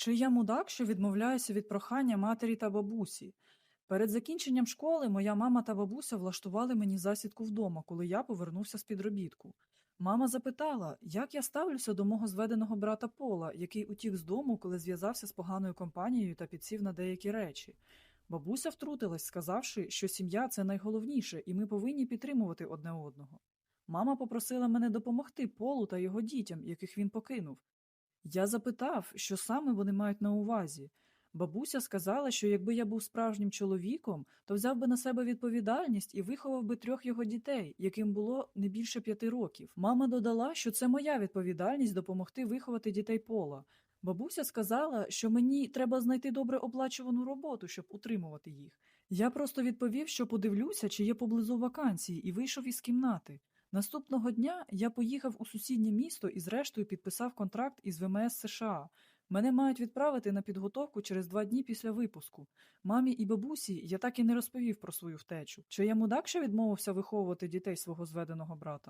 Чи я мудак, що відмовляюся від прохання матері та бабусі? Перед закінченням школи моя мама та бабуся влаштували мені засідку вдома, коли я повернувся з підробітку. Мама запитала, як я ставлюся до мого зведеного брата Пола, який утік з дому, коли зв'язався з поганою компанією та підсів на деякі речі. Бабуся втрутилась, сказавши, що сім'я це найголовніше, і ми повинні підтримувати одне одного. Мама попросила мене допомогти Полу та його дітям, яких він покинув. Я запитав, що саме вони мають на увазі. Бабуся сказала, що якби я був справжнім чоловіком, то взяв би на себе відповідальність і виховав би трьох його дітей, яким було не більше п'яти років. Мама додала, що це моя відповідальність допомогти виховати дітей пола. Бабуся сказала, що мені треба знайти добре оплачувану роботу, щоб утримувати їх. Я просто відповів, що подивлюся, чи є поблизу вакансії, і вийшов із кімнати. Наступного дня я поїхав у сусіднє місто і зрештою підписав контракт із ВМС США. Мене мають відправити на підготовку через два дні після випуску. Мамі і бабусі я так і не розповів про свою втечу. Чи я мудак, ще відмовився виховувати дітей свого зведеного брата?